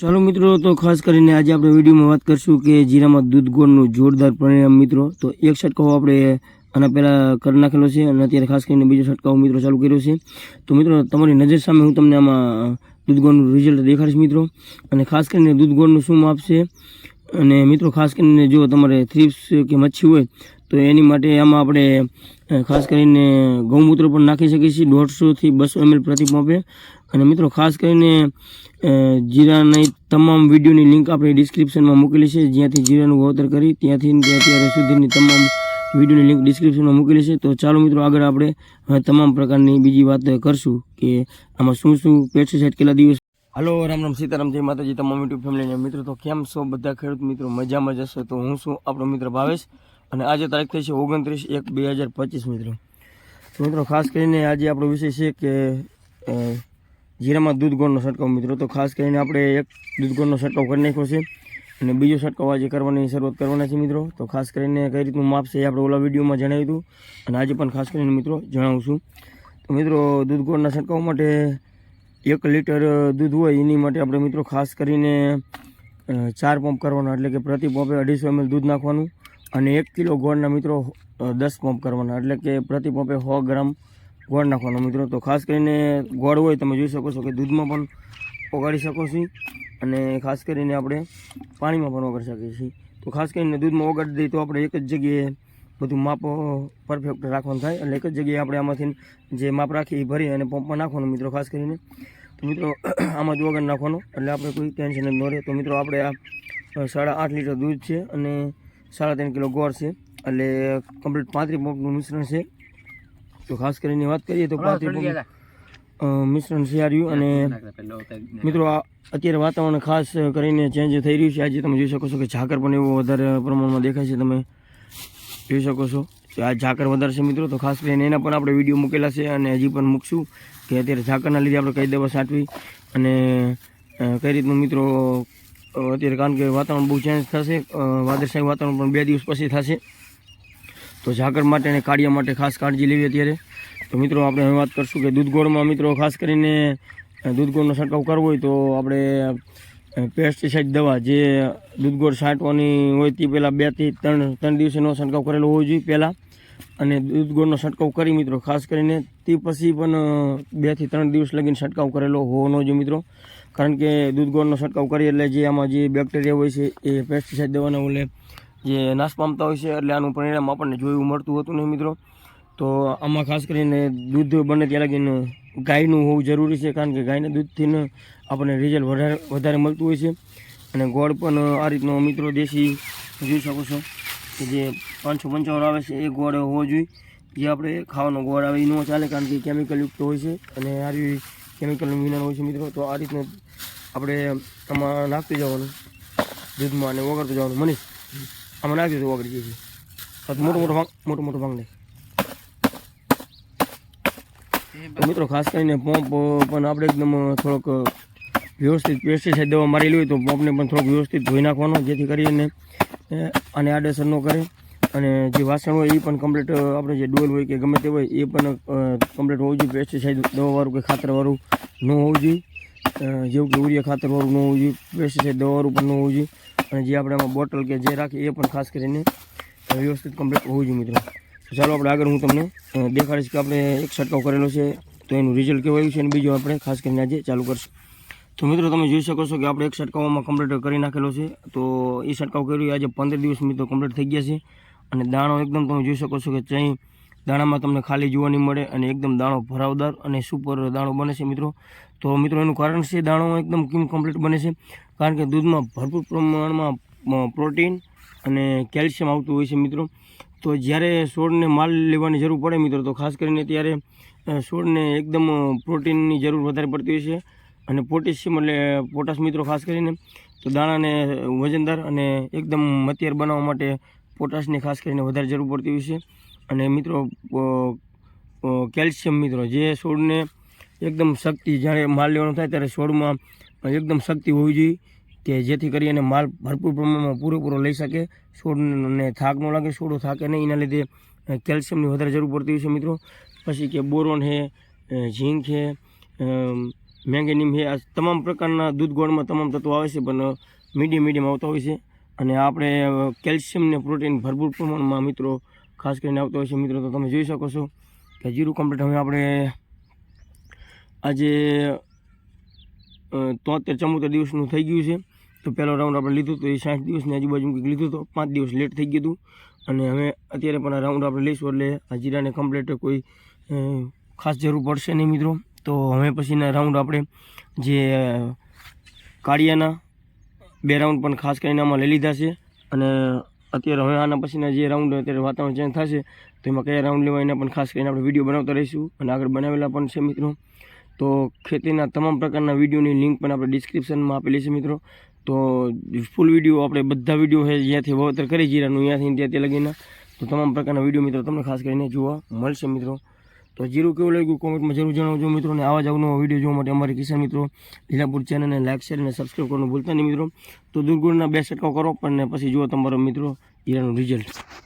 ચાલો મિત્રો, તો ખાસ કરીને આજે આપણે વિડીયોમાં વાત કરશું કે જીરામાં દૂધ ગોળનું જોરદાર પરિણામ મિત્રો. તો એક છંટકાવ આપણે આના પહેલાં કરી નાખેલો છે અને અત્યારે ખાસ કરીને બીજો છંટકાવ મિત્રો ચાલુ કર્યો છે. તો મિત્રો, તમારી નજર સામે હું તમને આમાં દૂધ ગોળનું રિઝલ્ટ દેખાડીશ મિત્રો. અને ખાસ કરીને દૂધ ગોળનું શું માપ છે? અને મિત્રો, ખાસ કરીને જો તમારે થ્રીપ્સ કે મચ્છી હોય તો એની માટે આમાં આપણે ખાસ કરીને ગૌમૂત્ર પણ નાખી શકીએ છીએ દોઢસોથી બસો એમએલ પ્રતિ પંપે અને મિત્રો, ખાસ કરીને જીરાની તમામ વિડીયોની લિંક આપણે ડિસ્ક્રિપ્શનમાં મૂકેલી છે. જ્યાંથી જીરાનું વાવતર કરી, ત્યાંથી અત્યારે સુધીની તમામ વિડીયોની લિંક ડિસ્ક્રિપ્શનમાં મૂકેલી છે. તો ચાલો મિત્રો, આગળ આપણે તમામ પ્રકારની બીજી વાત કરશું કે આમાં શું શું પેસ્ટિસાઇડ કેટલા દિવસ હાલો, રામ રામ સીતારામ, જય માતાજી, તમામ યુટ્યુબ ફેમિલીના. મિત્રો, તો કેમ છો બધા ખેડૂત મિત્રો? મજામાં જશો તો હું છું આપણો મિત્ર ભાવેશ. અને આજે તારીખ થઈ છે ઓગણત્રીસ એક બે હજાર પચીસ મિત્રો. તો મિત્રો, ખાસ કરીને આજે આપણો વિષય છે કે જીરામાં દૂધ ગોળનો છંટકાવ. મિત્રો, તો ખાસ કરીને આપણે એક દૂધ ગોળનો છંટકાવ કરી નાખ્યો છે અને બીજો છંટકાવ આજે કરવાની શરૂઆત કરવાના છે મિત્રો. તો ખાસ કરીને કઈ રીતનું માપ છે એ આપણે ઓલા વિડીયોમાં જણાવ્યું હતું. અને આજે પણ ખાસ કરીને મિત્રો જણાવું છું. તો મિત્રો, દૂધ ગોળના છંટકાવ માટે એક લીટર દૂધ હોય એની માટે આપણે મિત્રો ખાસ કરીને ચાર પંપ કરવાના. એટલે કે પ્રતિ પંપે અઢીસો એમએલ દૂધ નાખવાનું. અને એક કિલો ગોળના મિત્રો દસ પંપ કરવાના. એટલે કે પ્રતિ પંપે સો ગ્રામ ગોળ નાખવાનો મિત્રો. તો ખાસ કરીને ગોળ હોય તમે જોઈ શકો છો કે દૂધમાં પણ ઓગાળી શકો છો. અને ખાસ કરીને આપણે પાણીમાં પણ ઓગાળી શકીએ છીએ. તો ખાસ કરીને દૂધમાં ઓગાળી દઈએ તો આપણે એક જ જગ્યાએ બધું માપ પરફેક્ટ રાખવાનું થાય. એટલે એક જ જગ્યાએ આપણે આમાંથી જે માપ રાખીએ એ ભરી અને પંપમાં નાખવાનું મિત્રો ખાસ કરીને. તો મિત્રો આમાં જ વગર નાખવાનો. એટલે આપણે કોઈ ટેન્શન જ ન રહે. તો મિત્રો, આપણે આ સાડા આઠ લીટર દૂધ છે. અને સાડા ત્રણ કિલો ગોળ છે. એટલે કમ્પ્લીટ પાંત્રીસ પંપનું મિશ્રણ છે. તો ખાસ કરીને વાત કરીએ તો પાંત્રીસ પંપ મિશ્રણ છે અને મિત્રો અત્યારે વાતાવરણ ખાસ કરીને ચેન્જ થઈ રહ્યું છે. આજે તમે જોઈ શકો છો કે ઝાકર પણ એવું વધારે પ્રમાણમાં દેખાય છે. તમે જોઈ શકો છો કે આ ઝાકર વધારે છે મિત્રો. તો ખાસ કરીને એના પણ આપણે વીડિયો મૂકેલા છે અને હજી પણ મૂકશું કે અત્યારે ઝાકરના લીધે આપણે કઈ દવા છાંટવી અને કઈ રીતનું મિત્રો અત્યારે કારણ કે વાતાવરણ બહુ ચેન્જ થશે અ, વાતાવરણ પણ બે દિવસ પછી થશે. તો ઝાકર માટે અને કાળિયા માટે ખાસ કાળજી લેવી અત્યારે. તો મિત્રો આપણે હવે વાત કરશું કે દૂધગોળમાં મિત્રો ખાસ કરીને દૂધગોળનો દૂધ ગોળનો છંટકાવ કરવો હોય તો આપણે પેસ્ટિસાઇડ દવા જે દૂધગોળ છાંટવાની હોય તે પહેલાં બેથી ત્રણ ત્રણ દિવસેનો છંટકાવ કરેલો હોવો જોઈએ પહેલાં. અને દૂધ ગોળનો છંટકાવ કરી મિત્રો ખાસ કરીને તે પછી પણ બેથી ત્રણ દિવસ લગીને છંટકાવ કરેલો હોવાનો જોઈએ મિત્રો. કારણ કે દૂધ ગોળનો છંટકાવ કરીએ એટલે જે આમાં જે બેક્ટેરિયા હોય છે એ પેસ્ટિસાઇડ દવાના ઓલે જે નાશ પામતા હોય છે એટલે આનું પરિણામ આપણને જોયું મળતું હતું નહીં મિત્રો. તો આમાં ખાસ કરીને દૂધ બને ત્યાં લગીને ગાયનું હોવું જરૂરી છે કારણ કે ગાયના દૂધથી આપણને રિઝલ્ટ વધારે વધારે મળતું હોય છે. અને ગોળ પણ આ રીતનો મિત્રો દેશી જોઈ શકો છો કે જે પાંચસો પંચાવન આવે છે એ ગોળ હોવો જોઈએ. જે આપણે ખાવાનો ગોળ આવે એ ન ચાલે કારણ કે કેમિકલયુક્ત હોય છે અને આ કેમિકલ વિનાનું હોય છે મિત્રો, તો આ રીતનું આપણે આમાં નાખતું જવાનું. દૂધમાં અને ઓગળતું જવાનું. મનીષ, આમાં નાખી તો ઓગળી જઈએ પછી મોટો મોટો ભાગ, મોટો મોટો ભાગ નાખ. મિત્રો, ખાસ કરીને પંપ, પણ આપણે એકદમ થોડોક વ્યવસ્થિત પેસ્ટિસાઇડ દવા મારેલી હોય તો પંપને પણ થોડોક વ્યવસ્થિત ધોઈ નાખવાનો, જેથી કરીને અને આડેસર ન કરે. અને જે વાસણ હોય એ પણ કમ્પ્લીટ આપણે જે ડોલ હોય કે ગમે તે હોય એ પણ કમ્પ્લીટ હોવું જોઈએ. પેસ્ટિસાઇડ દવાવાળું કે ખાતરવાળું ન હોવું જોઈએ. જેવું કે ઉરિયા ખાતરવાળું ન હોવું જોઈએ. પેસ્ટિસાઇડ દવાવાળું પણ ન હોવું જોઈએ. અને જે આપણે આમાં બોટલ કે જે રાખીએ એ પણ ખાસ કરીને વ્યવસ્થિત કમ્પ્લીટ હોવું જોઈએ મિત્રો. ચાલો આપણે આગળ હું તમને દેખાડીશ કે આપણે એક છંટકાવ કરેલો છે. તો એનું રિઝલ્ટ કેવું આવ્યું છે અને બીજું આપણે ખાસ કરીને આજે ચાલુ કરશું. તો મિત્રો તમે જોઈ શકો છો કે આપણે એક છંટકાવમાં કમ્પ્લીટ કરી નાખેલો છે. તો એ છંટકાવ કર્યો આજે પંદર દિવસ મિત્રો કમ્પ્લીટ થઈ ગયા છે. અને દાણો એકદમ તમે જોઈ શકો છો કે ચઈ દાણામાં તમને ખાલી જોવા નહીં મળે અને એકદમ દાણો ભરાવદાર અને સુપર દાણો બને છે મિત્રો. તો મિત્રો એનું કારણ છે દાણો એકદમ કેમ કમ્પ્લીટ બને છે. કારણ કે દૂધમાં ભરપૂર પ્રમાણમાં પ્રોટીન અને કેલ્શિયમ આવતું હોય છે મિત્રો. તો જ્યારે છોડને માલ લેવાની જરૂર પડે મિત્રો, તો ખાસ કરીને ત્યારે છોડને એકદમ પ્રોટીનની જરૂર વધારે પડતી હોય છે. અને પોટેશિયમ એટલે પોટાશ મિત્રો ખાસ કરીને. તો દાણાને વજનદાર અને એકદમ મતિયાર બનાવવા માટે પોટાશની ખાસ કરીને વધારે જરૂર પડતી હોય છે. અને મિત્રો કેલ્શિયમ મિત્રો, જે છોડને એકદમ શક્તિ, જ્યારે માલ લેવાનો થાય ત્યારે છોડમાં એકદમ શક્તિ હોવી જોઈએ કે જેથી કરી અને માલ ભરપૂર પ્રમાણમાં પૂરેપૂરો લઈ શકે. છોડને થાક ન લાગે, છોડો થાકે નહીં. એના લીધે કેલ્શિયમની વધારે જરૂર પડતી હોય છે મિત્રો. પછી કે બોરોન છે ઝીંક છે મેંગેનીમ છે આ તમામ પ્રકારના દૂધ ગોળમાં તમામ તત્વો આવે છે, પણ મીડિયમ મીડિયમ આવતા હોય છે. અને આપણે કેલ્શિયમ ને પ્રોટીન ભરપૂર પ્રમાણમાં મિત્રો, ખાસ કરીને આવતો હોય છે મિત્રો, તો તમે જોઈ શકો છો કે જીરું કમ્પ્લીટ હવે આપણે આજે તોતેર ચમોતેર દિવસનું થઈ ગયું છે. તો પહેલો રાઉન્ડ આપણે લીધું તો એ સાઠ દિવસની આજુબાજુ કંઈક લીધું તો પાંચ દિવસ લેટ થઈ ગયું હતું. અને હવે અત્યારે પણ આ રાઉન્ડ આપણે લઈશું એટલે આ જીરાને કમ્પ્લીટ કોઈ ખાસ જરૂર પડશે નહીં મિત્રો. તો હવે પછીના રાઉન્ડ આપણે જે કાળિયાના બે રાઉન્ડ પણ ખાસ કરીને આમાં લઈ લીધા છે. અને અત્યારે હવે આના પછીના જે રાઉન્ડ અત્યારે વાતાવરણ ચેન્જ થશે, તો એમાં કયા રાઉન્ડ લેવા એના પણ ખાસ કરીને આપણે વીડિયો બનાવતા રહીશું. અને આગળ બનાવેલા પણ છે મિત્રો. તો ખેતીના તમામ પ્રકારના વિડીયોની લિંક પણ આપણે ડિસ્ક્રિપ્શનમાં આપેલી છે મિત્રો. તો ફૂલ વીડિયો આપણે બધા વીડિયો છે જ્યાંથી વાવતર કરી જીરાનું, ત્યાંથી ત્યાંથી લગીને. તો તમામ પ્રકારના વીડિયો મિત્રો તમને ખાસ કરીને જોવા મળશે મિત્રો. તો જીરું કેવું લાગ્યું? કોમેન્ટમાં જરૂર જણાવજો મિત્રો, અને આવા જ આવનો વીડિયો જોવા માટે અમારી કિસાન મિત્રો, લીલાપુર ચેનલને લાઇક શેર અને સબસ્ક્રાઈબ કરવાનું ભૂલતા નહીં મિત્રો. તો દુર્ગુણના બે છંટકાવ કરો પણ પછી જુઓ તમારો મિત્રો જીરાનું રિઝલ્ટ